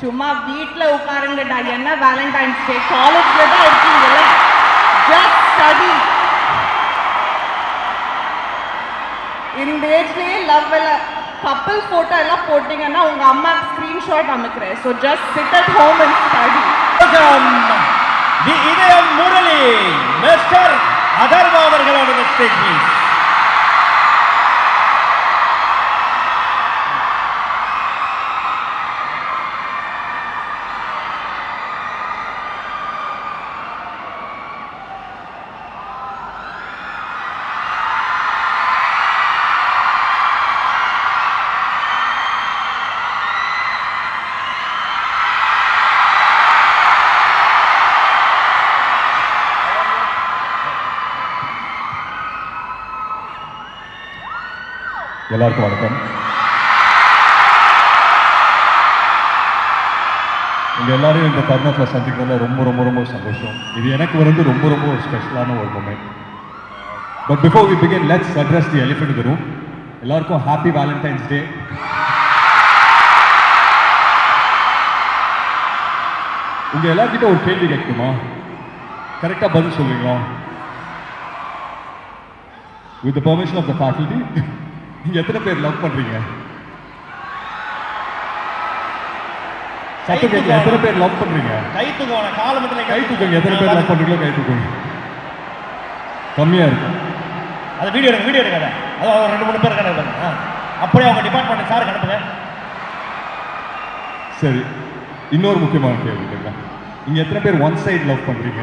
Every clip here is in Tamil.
சும்மா வீட்டில் உட்காருங்கடா. என்ன வேலண்டைன்ஸ் டே காலேஜ்ல தான் இருக்கீங்கல்ல? ஜஸ்ட் ஸ்டடி இந்த ஏஜ்லயே லவ் எல்லாம் கப்பல் போட்டோ எல்லாம் போட்டீங்கன்னா உங்க அம்மா ஸ்கிரீன்ஷாட் அமைக்கிறேன். So just sit at home and study the இதயம் முரளி மிஸ்டர் அதர்வா அவர்களோட ஸ்டேஜ் எல்லாருக்கும் வணக்கம். உங்க எல்லாரையும் இந்த தருணத்தில் சந்திக்கிறதுல ரொம்ப ரொம்ப ரொம்ப சந்தோஷம். இது எனக்கு வந்து ரொம்ப ரொம்ப ஸ்பெஷலான ஒரு moment but before we begin let's address the elephant இந்த ரூம் எல்லாருக்கும் ஹாப்பி வேலண்டைன்ஸ் டே உங்கள் எல்லார்கிட்ட ஒரு கேள்வி கேட்குமா கரெக்டாக பதில் சொல்லுவீங்களா with the permission of the faculty நீங்க எத்தனை பேர் லவ் பண்றீங்க? சத்தம் கேட்கல. எத்தனை பேர் லவ் பண்றீங்க? கை தூக்குவான காலமத்துல கை தூக்குங்க. எத்தனை பேர் லவ் பண்றீங்களோ கை தூக்குங்க. கம்மியா இருக்கு. அது வீடியோ எடுங்க வீடியோ எடுங்க அதை. அது ஒரு ரெண்டு மூணு பேர் கணக்கு ஆ. அப்படியே அவங்க டிபார்ட்மெண்ட் சார் அனுப்புங்க. சரி. இன்னொரு முக்கியமான கேள்வி கேட்கலாம். நீங்க எத்தனை பேர் ஒன் சைடு லவ் பண்றீங்க?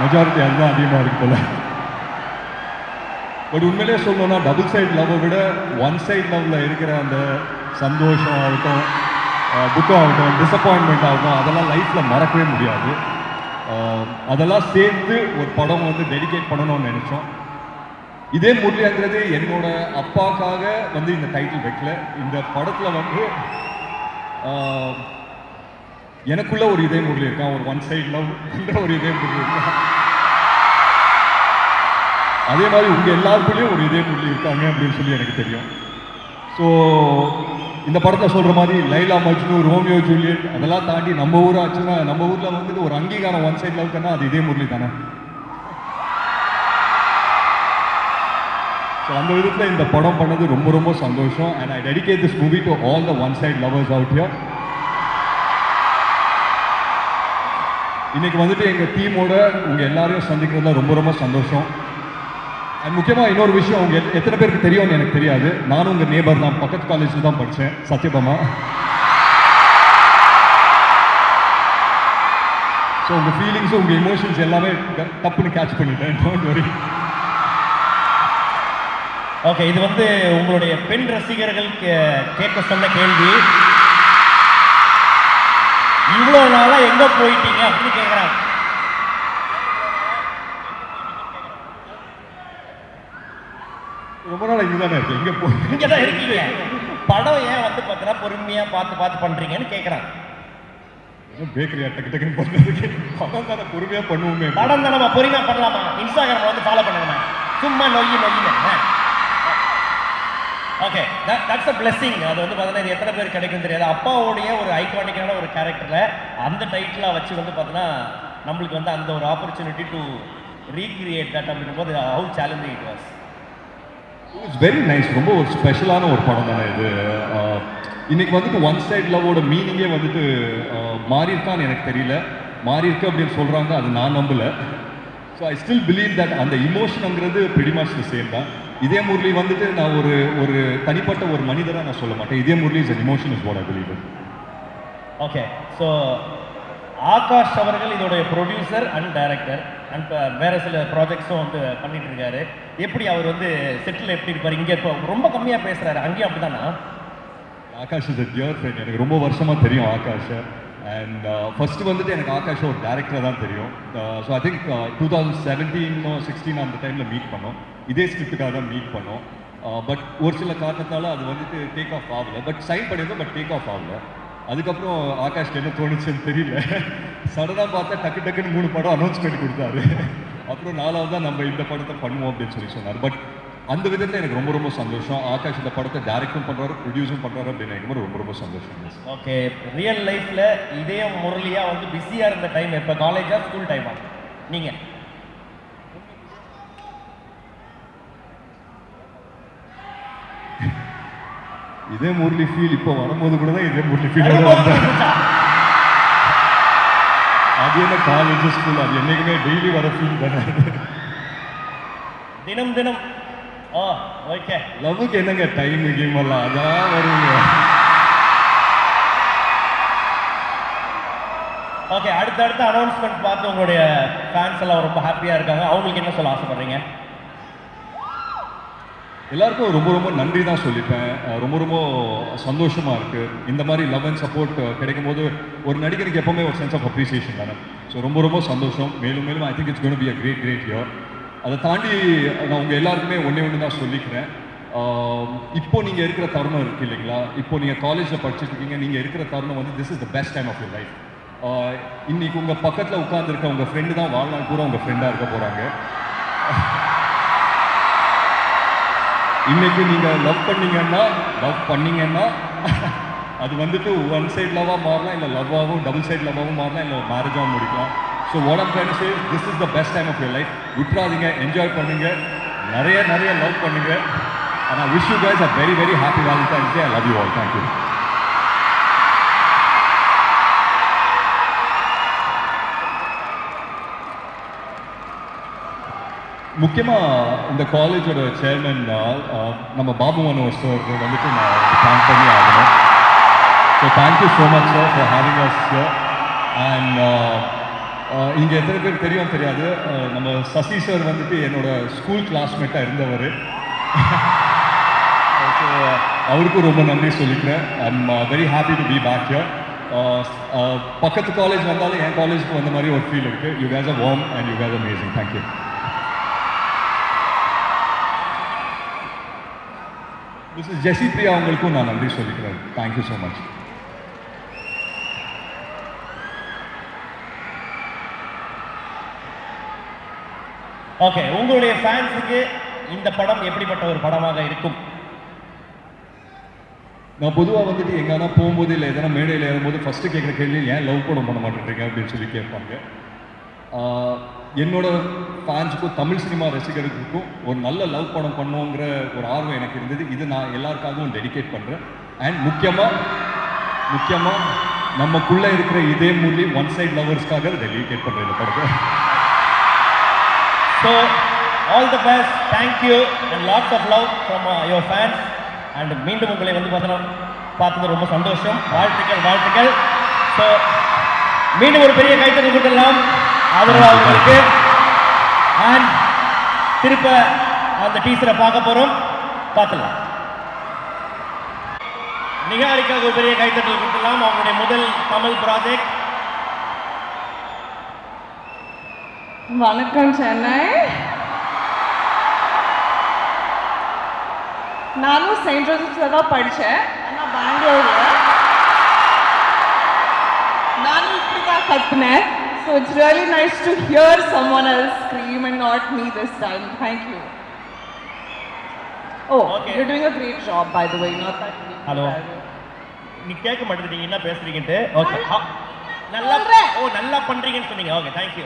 மெஜாரிட்டி அதுதான் அதிகமா இருக்கு போல. பட் உண்மையிலே சொல்லணும்னா டபுள் சைட் லவ்வை விட ஒன் சைட் லவ்வில் இருக்கிற அந்த சந்தோஷம் ஆகட்டும் துக்கம் ஆகட்டும் டிசப்பாயின்மெண்ட் ஆகட்டும் அதெல்லாம் லைஃப்பில் மறக்கவே முடியாது. அதெல்லாம் சேர்த்து ஒரு படம் வந்து டெடிகேட் பண்ணணும்னு நினச்சோம். இதே முரளிங்கிறது என்னோட அப்பாக்காக வந்து இந்த டைட்டில் வைக்கல. இந்த படத்தில் வந்து எனக்குள்ள ஒரு இதே முரளி இருக்கான் ஒரு ஒன் சைட் லவ் ஒரு இதே முரளி இருக்கான் அதே மாதிரி உங்கள் எல்லாருக்குள்ளேயும் ஒரு இதே புள்ளி இருக்காங்க அப்படின்னு சொல்லி எனக்கு தெரியும். ஸோ இந்த படத்தை சொல்கிற மாதிரி லைலா மஜ்னு ரோமியோ ஜூலியட் அதெல்லாம் தாண்டி நம்ம ஊர் ஆச்சுன்னா நம்ம ஊரில் வந்துட்டு ஒரு அங்கீகாரம் ஒன் சைடு லவ்க்குன்னா அது இதே முரளி தானே? ஸோ அந்த விதத்தில் இந்த படம் பண்ணது ரொம்ப ரொம்ப சந்தோஷம். And I dedicate this movie to all the one side lovers out here இன்னைக்கு வந்துட்டு எங்கள் டீமோட உங்கள் எல்லாரையும் சந்திக்கிறதுல ரொம்ப ரொம்ப சந்தோஷம். அண்ட் முக்கியமாக இன்னொரு விஷயம் அவங்க எத்தனை பேருக்கு தெரியும்னு எனக்கு தெரியாது. நானும் உங்கள் நேபர் தான். பக்கத்து காலேஜில் தான் படித்தேன் சத்யபாமா. ஸோ உங்கள் ஃபீலிங்ஸும் உங்கள் எமோஷன்ஸ் எல்லாமே தப்புன்னு கேட்ச் பண்ணிட்டேன். டோன்ட் வரி ஓகே இது வந்து உங்களுடைய பெண் ரசிகர்கள் கே- கேட்க சொன்ன கேள்வி. இவ்வளோ நாளாக எங்கே போயிட்டீங்க அப்படின்னு கேட்குறாங்க ரொம்ப நாள் இங்கே தானே இருக்கு எங்கே போய் இங்கே தான் இருக்கீங்க. படம் ஏன் வந்து பார்த்தீங்கன்னா பொறுமையாக பார்த்து பார்த்து பண்ணுறீங்கன்னு கேட்குறாங்க பேக்கரி டக்கு டக்குன்னு பண்ணுறதுக்கு படம் தானே பொறுமையாக பண்ணுவோமே. படம் தானே பொறுமையாக பண்ணலாமா? இன்ஸ்டாகிராமில் வந்து ஃபாலோ பண்ணுங்கம்மா. சும்மா நொய்யு நொய்யுன்னு ஓகே தட்ஸ் அ blessing. அது வந்து பார்த்தீங்கன்னா இது எத்தனை பேர் கிடைக்கும் தெரியாது. அப்பாவுடைய ஒரு ஐகானிக்கான ஒரு கேரக்டரில் அந்த டைட்டிலாக வச்சு வந்து பார்த்தீங்கன்னா நம்மளுக்கு வந்து அந்த ஒரு ஆப்பர்ச்சுனிட்டி டு ரீக்ரியேட் தட் அப்படின்னும் போது how challenging it was it's very nice ரொம்ப ஒரு ஸ்பெஷலான ஒரு படம் தானே இது. இன்னைக்கு வந்துட்டு ஒன் சைட் லவ்வோட மீனிங்கே வந்துட்டு மாறியிருக்கான்னு எனக்கு தெரியல. மாறியிருக்கு அப்படின்னு சொல்கிறாங்க அது நான் நம்பல. So I still believe that அந்த இமோஷனுங்கிறது பிடிமாஸ் சேம் தான். இதே முரளி வந்துட்டு நான் ஒரு ஒரு தனிப்பட்ட ஒரு மனிதராக நான் சொல்ல மாட்டேன். இதே Murali is an emotion is what I believe okay so Akash அவர்கள் இதோடைய producer and director and uh, வேற சில ப்ராஜெக்ட்ஸும் வந்து பண்ணிட்டு இருக்காரு. எப்படி அவர் வந்து செட்டில் எப்படி இருப்பார்? இங்கே இப்போ ரொம்ப கம்மியாக பேசுறாரு. அங்கேயும் அப்படிதானா? ஆகாஷ் இஸ் டியர் ஃப்ரெண்ட் எனக்கு ரொம்ப வருஷமா தெரியும் ஆகாஷ். அண்ட் ஃபர்ஸ்ட் வந்துட்டு எனக்கு ஆகாஷ் ஒரு டேரக்டர் தான் தெரியும். So I think two thousand செவன்டீனோ sixteen அந்த டைமில் மீட் பண்ணோம். இதே ஸ்கிரிப்டுக்காக தான் மீட் பண்ணோம். Uh, பட் ஒரு சில காரணத்தால் அது வந்துட்டு டேக் ஆஃப் ஆகல. பட் சைன் பண்ணியிருந்தோம் பட் டேக் ஆஃப் ஆகலை. அதுக்கப்புறம் ஆகாஷ்க்கு என்ன தோணுச்சுன்னு தெரியல. சடனாக பார்த்தா டக்கு டக்குன்னு மூணு படம் அனௌன்ஸ் பண்ணி கொடுத்தாரு. அப்புறம் நாலாவது தான் நம்ம இந்த படத்தை பண்ணுவோம் அப்படின்னு சொல்லி சொன்னார். பட் அந்த விதத்தில் எனக்கு ரொம்ப ரொம்ப சந்தோஷம். ஆகாஷ் இந்த படத்தை டைரக்டும் பண்ணுறாரு ப்ரொடியூஸும் பண்ணுறாரு அப்படின்னு எனக்கு ரொம்ப ரொம்ப சந்தோஷம். ஓகே ரியல் லைஃப்பில் இதே முரளியாக வந்து பிஸியாக இருந்த டைம் எப்போ? காலேஜாக ஸ்கூல் டைமாக நீங்கள் இதே முரளி ஃபீல் இப்போ வரும்போது கூட தான் இதே முரளி ஃபீல் அது என்ன காலேஜ் ஸ்கூல் அது என்னைக்குமே டெய்லி வர ஃபீல் தானே. தினம் தினம். Oh okay. லவ்வுக்கு என்னங்க டைம் கேம் எல்லாம்? அதான் வருங்க. ஓகே அடுத்தடுத்த அனௌன்ஸ்மெண்ட் பார்த்து உங்களுடைய ஃபேன்ஸ் எல்லாம் ரொம்ப ஹாப்பியா இருக்காங்க. அவங்களுக்கு என்ன சொல்ல ஆசைப்படுறீங்க? எல்லாருக்கும் ரொம்ப ரொம்ப நன்றி தான் சொல்லிப்பேன். ரொம்ப ரொம்ப சந்தோஷமாக இருக்குது இந்த மாதிரி லவ் அண்ட் சப்போர்ட் கிடைக்கும் போது ஒரு நடிகருக்கு எப்போவுமே ஒரு சென்ஸ் ஆஃப் அப்ரிசியேஷன் தானே. ஸோ ரொம்ப ரொம்ப சந்தோஷம். மேலும் மேலும் I think it's gonna be a great great year அதை தாண்டி நான் உங்கள் எல்லாருக்குமே ஒன்றே ஒன்று தான் சொல்லிக்கிறேன். இப்போ நீங்கள் இருக்கிற தருணம் இருக்கு இல்லைங்களா? இப்போ நீங்கள் காலேஜில் படிச்சுட்டு இருக்கீங்க. நீங்கள் இருக்கிற தருணம் வந்து this is the best time of your life இன்னைக்கு உங்கள் பக்கத்தில் உட்காந்துருக்க உங்கள் ஃப்ரெண்டு தான் வாழ்நாள் பூரா உங்கள் ஃப்ரெண்டாக இருக்க போகிறாங்க இன்னைக்கு நீங்க லவ் பண்ணீங்கன்னா லவ் பண்ணீங்கன்னா அது வந்துட்டு ஒன் சைட் லவ்வாக மாறலாம் இல்லை லவ்வாகவும் டபுள் சைட் லவ்வாகவும் மாறலாம் இல்லை மேரேஜாகவும் முடிக்கலாம். ஸோ உடம்பு ஆம் this is the best time of your life விட்றாதீங்க enjoy பண்ணுங்க. நிறைய நிறைய லவ் பண்ணுங்க. ஆனால் wish you you a very very happy Valentine's day I love you all thank you முக்கியமாக இந்த காலேஜோட சேர்மன் நம்ம பாபு மனோஜ் சார் வந்துட்டு நான் தேங்க் பண்ணி ஆகணும். So thank you so much sir for having us and இங்கே எத்தனை பேர் தெரியும் தெரியாது. நம்ம சசி சார் வந்துட்டு என்னோட ஸ்கூல் கிளாஸ்மேட்டாக இருந்தவர். ஸோ அவருக்கும் ரொம்ப நன்றி சொல்லிக்கிறேன். I'm very happy to be back here பக்கத்து காலேஜ் வந்தாலும் என் காலேஜுக்கு வந்த மாதிரி ஒரு ஃபீல் இருக்குது you guys a warm and you guys amazing thank you Mrs Jessie Priya அவங்களுக்கும் நான் நன்றி சொல்லிக்கிறேன் தேங்க்யூ ஸோ மச் ஓகே உங்களுடைய ஃபேன்ஸுக்கு இந்த படம் எப்படிப்பட்ட ஒரு படமாக இருக்கும்? நான் பொதுவாக வந்துட்டு எங்கன்னா போகும்போது இல்லை எதனா மேடையில் ஏறும்போது ஃபஸ்ட்டு கேட்குற கேள்வி ஏன் லவ் படம் பண்ண மாட்டேன்றீங்க அப்படின்னு சொல்லி கேட்பாங்க. என்னோட ஃபேன்ஸுக்கும் தமிழ் சினிமா ரசிகர்களுக்கும் ஒரு நல்ல லவ் படம் பண்ணுவோங்கிற ஒரு ஆர்வம் எனக்கு இருந்தது. இது நான் எல்லாருக்காகவும் டெடிகேட் பண்ணுறேன் அண்ட் முக்கியமாக முக்கியமாக நமக்குள்ளே இருக்கிற இதே மூலி ஒன் சைட் லவர்ஸ்க்காக டெடிகேட் பண்ணுறேன் இந்த படத்தை. So all the best thank you and lots of love from your fans and மீண்டும் உங்களை வந்து பார்த்தோம் பார்த்தது ரொம்ப சந்தோஷம். வாழ்த்துக்கள் வாழ்த்துக்கள். ஸோ மீண்டும் ஒரு பெரிய கைத்தறி கொடுக்கலாம். ஆதரவு அவர்களுக்கு அண்ட் திருப்ப அந்த டீச்சரை பார்க்க போகிறோம் பார்த்துலாம். நிகாரிக்காக ஒரு பெரிய கைத்தட்டல் கொடுக்கலாம் அவங்களுடைய முதல் தமிழ் ப்ராஜெக்ட் வணக்கம் சென்னை. நானும் செயின்ட் ஜோசப்ஸில் தான் படித்தேன் ஆனால் பெங்களூரில். நானும் இப்படி தான் கற்றுனேன் So it's really nice to hear someone else scream and not me this time thank you oh Okay. You doing a great job by the way not that Hello. நீ கேட்க மாட்டேங்கிறீங்க என்ன பேசுறீங்கன்ட்டு ஓகே நல்லா சொல்றேன். ஓ நல்லா பண்றீங்கன்னு சொன்னீங்க ஓகே தேங்க்யூ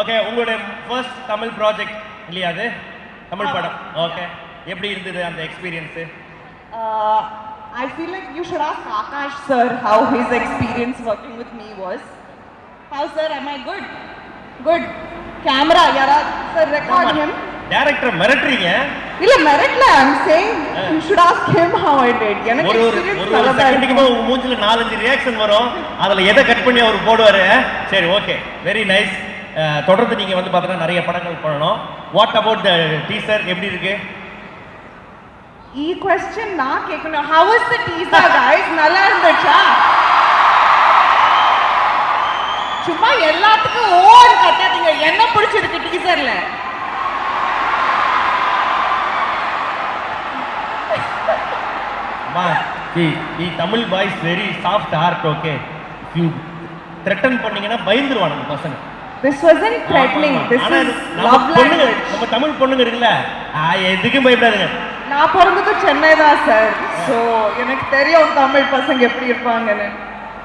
ஓகே உங்களுடைய ஃபர்ஸ்ட் தமிழ் ப்ராஜெக்ட் இல்லையா அது தமிழ் ஆமா. படம் ஓகே எப்படி இருந்தது அந்த experience Uh, I feel like you should ask Akash sir how his experience working with me was. How sir, am I good? Good. Camera, yara, sir, record him. Director மிரட்டுறீங்க இல்ல மிரட்ல I'm saying you should ask him how I did எனக்கு ஒரு ஒரு எக்ஸ்பீரியன்ஸ் ஒரு ஒரு நல்லா தான் செகண்டுக்கு இருக்கு உங்க மூஞ்சில நாலஞ்சு ரியாக்ஷன் வரும் அதுல எதை கட் பண்ணி அவர் போடுவாரு சரி ஓகே வெரி நைஸ் தொடர்ந்து நீங்க வந்து பார்த்தீங்கன்னா நிறைய படங்கள் பண்ணணும் வாட் அபவுட் த டீசர் எப்படி இருக்கு ஈ क्वेश्चन நான் கேட்கணும் how was the teaser guys நல்லா இருந்துச்சா சும்மா எல்லாத்துக்கும் ஓன் கட்டாதீங்க. என்ன பிடிச்சிருக்கு டீசர்ல? அம்மா the the Tamil boys very soft heart okay you threaten பண்ணீங்கன்னா பயந்துருவானுங்க பசங்க. This ஆனா is இது நம்ம love பொண்ணுங்க. நம்ம தமிழ் பொண்ணுங்க இருக்குல்ல எதுக்கும் பயப்படாதுங்க. நான் பிறந்தது சென்னை தான் சார் ஸோ எனக்கு தெரியும் தமிழ் பசங்க எப்படி இருப்பாங்கன்னு.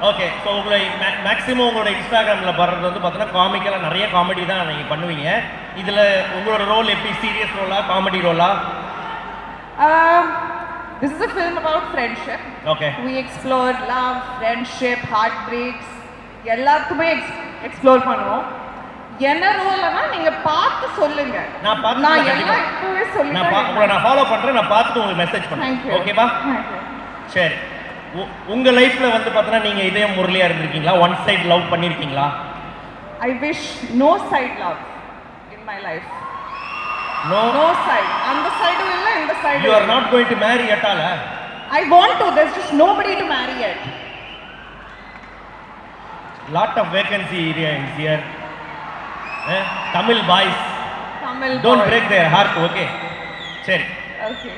ஓகே ஸோ உங்களை மேக்ஸிமம் உங்களோட இன்ஸ்டாகிராமில் வர்றது வந்து பார்த்தீங்கன்னா காமிக்கலாக நிறைய காமெடி தான் நீங்கள் பண்ணுவீங்க. இதில் உங்களோட ரோல் எப்படி? சீரியஸ் ரோலா காமெடி ரோலா this is a film about friendship. Okay We explore love, friendship, heartbreaks எல்லாத்துக்குமே எக்ஸ்ப்ளோர் பண்ணுவோம். என்ன ரோல்னா நீங்க பார்த்து சொல்லுங்க. நான் பார்த்து நான் எல்லாம் இப்பவே நான் பா- உங்களை நான் ஃபாலோ பண்ணுறேன் நான் பார்த்துட்டு உங்களுக்கு மெசேஜ் you. ஓகேவா. சரி. உ- உங்க லைஃப்ல வந்து பார்த்தீங்கன்னா நீங்க இதே முரளியா இருந்திருக்கீங்களா ஒன் சைடு லவ் பண்ணிருக்கீங்களா I wish no side love in my life. No No side. அந்த சைடும் இல்ல இந்த யூ சைடும் are not going to marry எட்டால I want to. There's just nobody to marry yet. Lot of vacancy area is here Tamil boys Tamil don't. Break their heart okay சரி Okay.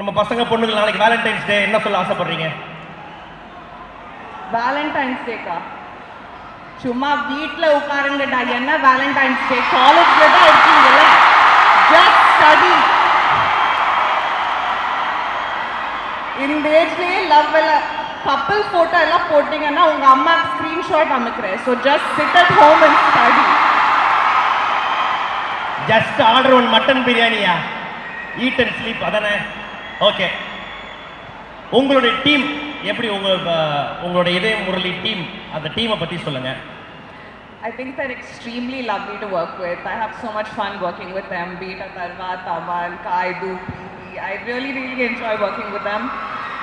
நம்ம பசங்க பொண்ணுங்க நாளைக்கு வேலண்டைன்ஸ் டே என்ன சொல்ல ஆசைப்படுறீங்க? வேலண்டைன்ஸ் டேக்கா சும்மா வீட்ல உட்காருங்கடா என்ன வேலண்டைன்ஸ் டே காலேஜ்ல தான் இருக்கீங்கல்ல? ஜஸ்ட் ஸ்டடி இந்த ஏஜ்லயே லவ் எல்லாம் கப்பல் போட்டோ எல்லாம் போட்டீங்கன்னா உங்க அம்மா ஸ்கிரீன்ஷாட் அனுப்புறேன் so just sit at home and study just order one mutton பிரியாணியா ஈட் அண்ட் ஸ்லீப் அதானே? ஓகே உங்களுடைய டீம் எப்படி உங்க அஹ், உங்களுடைய இதய முரளி டீம் அந்த டீமை பத்தி சொல்லுங்க I think they're extremely lovely to work with. I have so much fun working with them, be it Atarva, Taman, Kaidu, Preeti. I really, really enjoy working with them.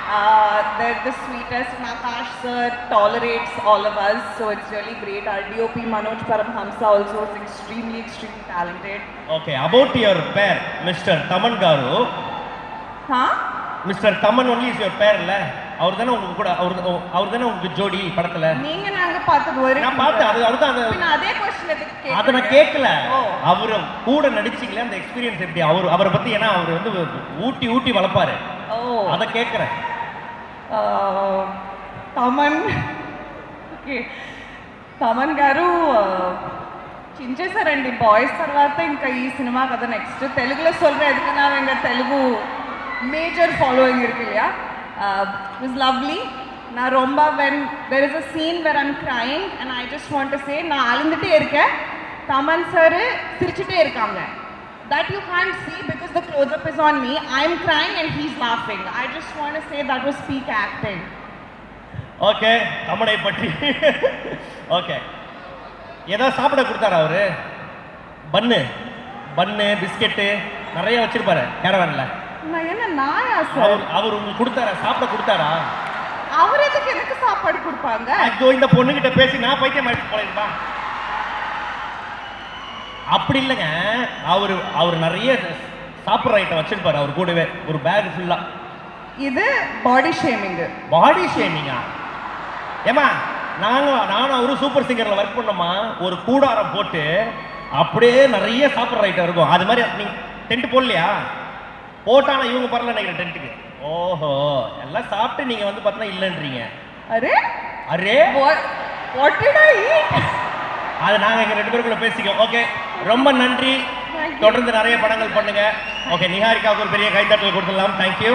Uh, they're the sweetest. Nakash sir tolerates all of us, so it's really great. Our DOP Manoj Paramhamsa also is extremely, extremely talented. Okay about your பேர் mister Thaman car Huh? Mister Thaman only is your பேர் இல்ல அவர் தானே உங்க கூட அவர் அவர் தானே உங்களுக்கு ஜோடி படத்துல நீங்க நாங்க பார்த்தது ஒரு நான் பார்த்தேன் அது அவர் தான் அந்த பின்ன அதே கொஸ்டின் எதுக்கு அதை நான் கேக்குறீங்க? கேட்கல ஓ. அவரு கூட நடிச்சீங்களே அந்த எக்ஸ்பீரியன்ஸ் எப்படி அவர் அவரை பத்தி ஏன்னா அவர் வந்து ஊட்டி ஊட்டி வளர்ப்பாரு ఓ அதை கேட்கறேன் Uh, తమన్ ఓకే తమన్ గారు uh, చించేశారండి బాయ్స్ తర్వాత ఇంకా ఈ సినిమా కదా నెక్స్ట్ తెలుగులో சொல்ற எதுக்கு நான் எங்க தெலுங்கு மேஜர் ஃபாலோயிங் இருக்கு இல்லையா? Uh, இஸ் லவ்லி நான் ரொம்ப when there is a scene where I'm crying and I just want to say நான் அழுந்துட்டே இருக்கேன். தமன் சார் சிரிச்சுட்டே இருக்காங்க. That you can't see because the close-up is on me. I'm crying and he's laughing. I just want to say that was peak acting. Okay தமிழை பற்றி. ஓகே ஏதாவது சாப்பிட கொடுத்தாரா அவரு? பன்னு பன்னு பிஸ்கெட்டு நிறைய வச்சிருப்பாரு கேரவனில் நான் என்ன நாயா அவர் சார் அவர் உங்களுக்கு கொடுத்தாரா? சாப்பிட கொடுத்தாரா? அவர் எதுக்கு எனக்கு சாப்பாடு கொடுப்பாங்க? ஐயோ இந்த பொண்ணுகிட்ட பேசி நான் பைத்தியம் ஆயிட்டு போயிருப்பா அப்படி இல்லைங்க. அவர் அவர் நிறைய சாப்பிட்ற ஐட்டம் வச்சிருப்பாரு. அவர் கூடவே ஒரு பேக் ஃபுல்லா இது பாடி ஷேமிங் பாடி ஷேமிங்கா ஏமா நாங்க நானும் அவரும் சூப்பர் சிங்கர்ல ஒர்க் பண்ணோமா ஒரு கூடாரம் போட்டு அப்படியே நிறைய சாப்பிட்ற ஐட்டம் இருக்கும். அது மாதிரி நீங்க டென்ட் போடலையா? போட்டானா இவங்க பரல நினைக்கிறேன் டென்ட்டுக்கு. ஓஹோ எல்லாம் சாப்பிட்டு நீங்க வந்து பார்த்தீங்கன்னா இல்லைன்றீங்க. அரே? அரே? what did I eat? அது நாங்க எங்க ரெண்டு பேருக்குள்ள பேசிக்கோ ஓகே ரொம்ப நன்றி. தொடர்ந்து நிறைய படங்கள் பண்ணுங்க. ஓகே நிஹாரிகாவுக்கு ஒரு பெரிய கைத்தட்டல் கொடுத்துடலாம். தேங்க்யூ